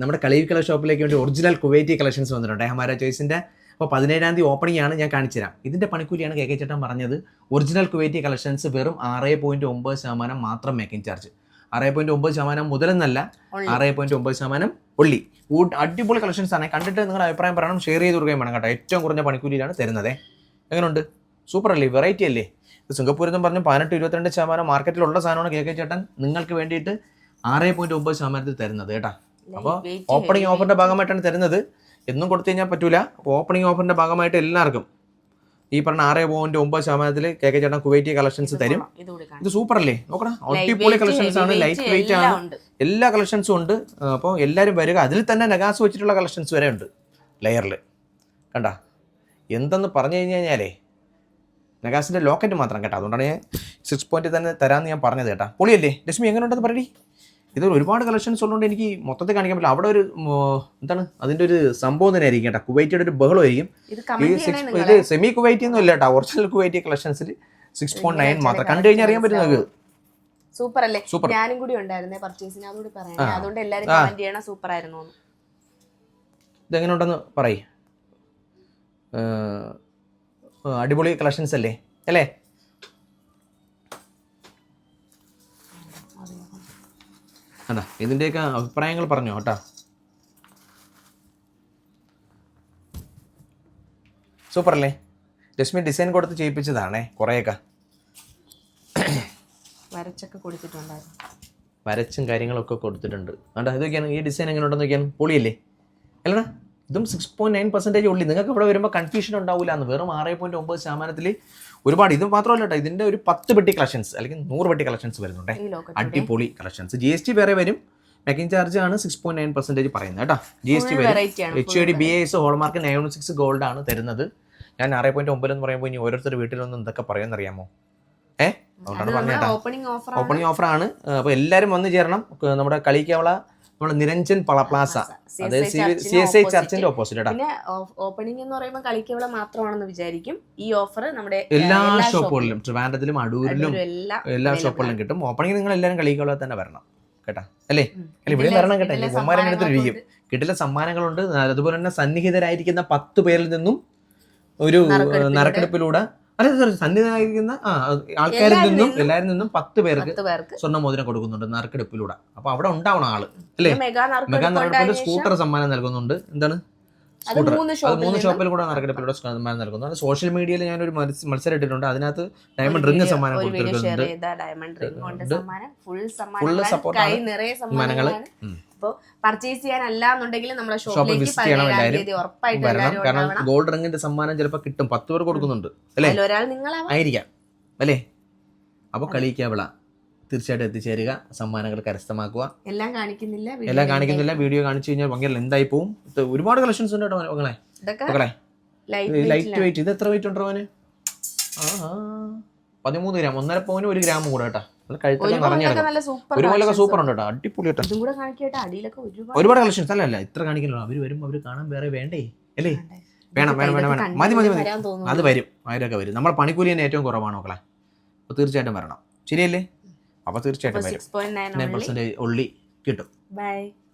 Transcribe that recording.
നമ്മുടെ കളീവ് കളർ ഷോപ്പിലേക്ക് വേണ്ടി ഒറിജിനൽ കുവൈറ്റി കളക്ഷൻസ് വന്നിട്ടുണ്ട്. ഹമാര ചോയ്സിന്റെ അപ്പോൾ പതിനേഴാം തീയതി ഓപ്പണിംഗ് ആണ് ഞാൻ കാണിച്ചു തരാം. ഇതിന്റെ പണിക്കൂലിയാണ് കെ കെ ചേട്ടൻ പറഞ്ഞത്. ഒറിജിനൽ കുവൈറ്റി കളക്ഷൻസ് വെറും ആറ് പോയിന്റ് ഒമ്പത് ശതമാനം മാത്രം മേക്കിംഗ് ചാർജ് ആറ് പോയിന്റ് ഒമ്പത് ശതമാനം മുതലെന്നല്ല. ആറ് പോയിന്റ് ഒമ്പത് ശതമാനം ഉള്ളി. അടിപൊളി കളക്ഷൻസ് ആണ്. കണ്ടിട്ട് നിങ്ങളുടെ അഭിപ്രായം പറയണം ഷെയർ ചെയ്ത് കൊടുക്കുകയും വേണം കേട്ടോ. ഏറ്റവും കുറഞ്ഞ പണിക്കൂലിയിലാണ് തരുന്നത്. എങ്ങനെയുണ്ട് സൂപ്പർ അല്ലേ? വെറൈറ്റി അല്ലേ? സിംഗപ്പൂരിൽ നിന്ന് പറഞ്ഞ് പതിനെട്ട് ഇരുപത്തിരണ്ട് ശതമാനം മാർക്കറ്റിലുള്ള സാധനമാണ് കെ കെ ചേട്ടൻ നിങ്ങൾക്ക് വേണ്ടിയിട്ട് ആറ് പോയിന്റ് ഒമ്പത് ശതമാനത്തിൽ തരുന്നത് കേട്ടാ. അപ്പോൾ ഓപ്പണിംഗ് ഓഫറിന്റെ ഭാഗമായിട്ടാണ് തരുന്നത്. എന്നും കൊടുത്തു കഴിഞ്ഞാൽ പറ്റൂല. അപ്പോൾ ഓപ്പണിംഗ് ഓഫറിന്റെ ഭാഗമായിട്ട് എല്ലാവർക്കും ഈ പറഞ്ഞ ആറ് പോയിന്റ് ഒമ്പത് ശതമാനത്തിൽ കെ കെ ചേട്ടൻ കുവൈറ്റി കളക്ഷൻസ് തരും. ഇത് സൂപ്പർ അല്ലേ നോക്കണം അടിപൊളി കളക്ഷൻസ് ആണ്. ലൈറ്റ് വെയിറ്റ് ആണ്. എല്ലാ കളക്ഷൻസും ഉണ്ട്. അപ്പോൾ എല്ലാവരും വരിക. അതിൽ തന്നെ നഗാസ് വെച്ചിട്ടുള്ള കളക്ഷൻസ് വരെ ഉണ്ട് ലെയറിൽ കണ്ട? എന്തെന്ന് പറഞ്ഞു കഴിഞ്ഞു കഴിഞ്ഞാലേ നഗാസിന്റെ ലോക്കറ്റ് മാത്രം കേട്ടോ. അതുകൊണ്ടാണ് ഞാൻ സിക്സ് പോയിന്റ് തന്നെ തരാമെന്ന് ഞാൻ പറഞ്ഞത് കേട്ടാ. പൊളിയല്ലേ? ലക്ഷ്മി എങ്ങനെ ഉണ്ടെന്ന് പറയടി? ഇത് ഒരുപാട് കളക്ഷൻസ് ഉള്ളതുകൊണ്ട് എനിക്ക് മൊത്തത്തിൽ കാണിക്കാൻ പറ്റില്ല. അവിടെ ഒരു എന്താണ്? അതിന്റെ ഒരു സംഭവം തന്നെ ആയിരിക്കും കേട്ടോ. കുവൈറ്റിയുടെ ഒരു സിക്സ് ചെയ്യണേ ഇത് സെമി കുവൈറ്റി ഒന്നും ഇല്ല കേട്ടോ. ഒറിജിനൽ കുവൈറ്റി കളക്ഷൻസിൽ സിക്സ് പോയിന്റ് നയൻ മാത്രം. കണ്ടു കഴിഞ്ഞാൽ അറിയാൻ പറ്റും നിങ്ങൾക്ക് സൂപ്പർ അല്ലേ. ഞാനും കൂടി ഉണ്ടായിരുന്നേ പർച്ചേസിന് അതുകൂടി ആ. അതുകൊണ്ട് എല്ലാവരും. കമന്റ് ചെയ്യണ സൂപ്പർ ആയിരുന്നു. ഇതെങ്ങനെ ഉണ്ടെന്ന് പറയ്. അടിപൊളി കളക്ഷൻസ് അല്ലേ? അല്ലേ? അതാ ഇതിന്റെയൊക്കെ അഭിപ്രായങ്ങൾ പറഞ്ഞോ കേട്ടോ. സൂപ്പർ അല്ലേ രശ്മി ഡിസൈൻ കൊടുത്ത് ചെയ്യിപ്പിച്ചതാണേ കുറേയൊക്കെ. വരച്ചൊക്കെ കൊടുത്തിട്ടുണ്ടായിരുന്നു. വരച്ചും കാര്യങ്ങളൊക്കെ കൊടുത്തിട്ടുണ്ട്. അതുകൊണ്ട് ഇതൊക്കെയാണ് ഈ ഡിസൈൻ എങ്ങനെ ഉണ്ടെന്ന് നോക്കിയാൽ പൊളിയല്ലേ? അല്ലടാ ഇതും സിക്സ് പോയിന്റ് നയൻ പെർസെന്റേജ് ഉള്ളി. നിങ്ങൾക്ക് ഇവിടെ വരുമ്പോൾ കൺഫ്യൂഷൻ ഉണ്ടാവില്ല എന്ന് വെറും ആറ് പോയിന്റ് ഒമ്പത് ശതമാനത്തിൽ ഒരുപാട് ഇത് മാത്രമല്ല കേട്ടോ ഇതിന്റെ ഒരു പത്ത് പെട്ടി കളക്ഷൻസ് അല്ലെങ്കിൽ നൂറ് പെട്ടി കളക്ഷൻസ് വരുന്നുണ്ട്. അടിപൊളി കളക്ഷൻസ് ജി എസ് ടി വേറെ വരും. മേക്കിംഗ് ചാർജ് ആണ് സിക്സ് പോയിന്റ് നയൻ പെർസെന്റേജ് പറയുന്നത് കേട്ടോ. ജി എസ് ടി വരും. H I D B S hallmark nine six gold ആണ് തരുന്നത്. ഞാൻ ആറ് പോയിന്റ് ഒമ്പത് എന്ന് പറയുമ്പോൾ ഇനി ഓരോരുത്തർ വീട്ടിലൊന്നും ഇതൊക്കെ പറയുമെന്ന് അറിയാമോ ഏഹ് അതുകൊണ്ടാണ് പറഞ്ഞേട്ടാ ഓപ്പണിംഗ് ഓഫർ ആണ്. ഓഫറാണ് അപ്പോൾ എല്ലാവരും വന്ന് ചേരണം. നമ്മുടെ കളിക്കവള നമ്മുടെ നിരഞ്ജൻ പളപ്ലാസ അതായത് സി എസ് ഐ ചർച്ചിന്റെ ഓപ്പോസിറ്റ് പിന്നെ ഓപ്പണിംഗ് എന്ന് പറയുമ്പോൾ കളിക്കവിടെ മാത്രമാണെന്ന് വിചാരിക്കും. ഈ ഓഫർ നമ്മുടെ എല്ലാ ഷോപ്പുകളിലും ട്രിവാൻഡത്തിലും അടൂരിലും എല്ലാ ഷോപ്പുകളിലും കിട്ടും. ഓപ്പണിംഗ് നിങ്ങൾ എല്ലാവരും കളിക്കവിടെ തന്നെ വരണം കേട്ടാ? അല്ലേ? അല്ല ഇവിടെ വരണം കേട്ടോ. ഇതിലെ ഉമ്മാരെ അടുത്ത് ഇരിക്കും. സമ്മാനങ്ങൾ കിട്ടില്ല സമ്മാനങ്ങളുണ്ട്. അതുപോലെ തന്നെ സന്നിഹിതരായിരിക്കുന്ന പത്ത് പേരിൽ നിന്നും ഒരു നറുക്കെടുപ്പിലൂടെ. അല്ല സോറി സന്നിധാനായിരിക്കുന്ന ആൾക്കാരിൽ നിന്നും എല്ലാരിൽ നിന്നും പത്ത് പേർക്ക് സ്വർണ മോതിരം കൊടുക്കുന്നുണ്ട് നറുക്കെടുപ്പിലൂടെ. അപ്പൊ അവിടെ ഉണ്ടാവണം ആൾ അല്ലേ? മെഗാ നറുക്കെടുപ്പിൽ സ്കൂട്ടർ സമ്മാനം നൽകുന്നുണ്ട്. എന്താണ്? സ്കൂട്ടർ. മൂന്ന് അത് ഷോപ്പിൽ മൂന്ന് നിന്നും ഷോപ്പിൽ കൂടെ നറുക്കെടുപ്പിലൂടെ സമ്മാനം നൽകുന്നു. അത് സോഷ്യൽ മീഡിയയിൽ ഞാനൊരു ഒരു മത്സരം ഇട്ടിട്ടുണ്ട്. അതിനകത്ത് ഡയമണ്ട് റിംഗ് സമ്മാനം കൊടുത്തിട്ടുണ്ട്. സമ്മാനങ്ങൾ ഡയമണ്ട് റിംഗ് കൊണ്ട് ഉണ്ട്. സമ്മാനം ഫുൾ Full സമ്മാനം support കൈ ആണ്. നിറയെ സമ്മാനങ്ങൾ സമ്മാനങ്ങളാണ് ഉം. അപ്പൊ പർച്ചേസ് ചെയ്യാനല്ല എന്നുണ്ടെങ്കിൽ നമ്മുടെ ഷോപ്പിൽ ഷോപ്പിലേക്ക് വിസിറ്റ് പതിനേഴാം തീയതി ഉറപ്പായിട്ടും എല്ലാവരും കാരണം ഗോൾഡ് റിംഗിന്റെ സമ്മാനം ചിലപ്പോൾ കിട്ടും. പത്ത് പേർ കൊടുക്കുന്നുണ്ട്. അല്ലേ? ഒരാൾ നിങ്ങളായിരിക്കാം അല്ലേ? അപ്പോൾ കളിക്കാവിള തീർച്ചയായിട്ടും എത്തിച്ചേരുക. സമ്മാനങ്ങൾ കരസ്ഥമാക്കുക. എല്ലാം കാണിക്കുന്നില്ല എല്ലാം കാണിക്കുന്നില്ല വീഡിയോ കാണിച്ചു കഴിഞ്ഞാൽ ഭയങ്കര എന്തായി പോവും. ഒരുപാട് കളക്ഷൻസ് ഉണ്ട് കേട്ടോ മകളെ. മകളെ ലൈറ്റ് വെയിറ്റ് ഇത് എത്ര വെയിറ്റ് ഉണ്ടോ അവന് പതിമൂന്ന് ഗ്രാം. ഒന്നര പവന് ഒരു ഗ്രാം കൂടെ കേട്ടോ. ഒരു സൂപ്പർ ഉണ്ട്? കേട്ടോ. ഒരുപാട് കളക്ഷൻസ് അല്ല അല്ല ഇത്ര കാണിക്കണല്ലോ. അവർ വരും അവർ കാണാൻ വേറെ വേണ്ടേ? അല്ലേ. വേണം വേണം വേണം വേണം. മതി മതി മതി. അത് വരും. അവരൊക്കെ വരും. നമ്മളെ പണിക്കൂലി തന്നെ ഏറ്റവും കുറവാണ് മക്കളെ. അപ്പോൾ തീർച്ചയായിട്ടും വരണം. ശരിയല്ലേ? അപ്പോൾ തീർച്ചയായിട്ടും വരും. 6.9 നയൻ only. പെർസെന്റേജ് ഉള്ളി കിട്ടും. Bye.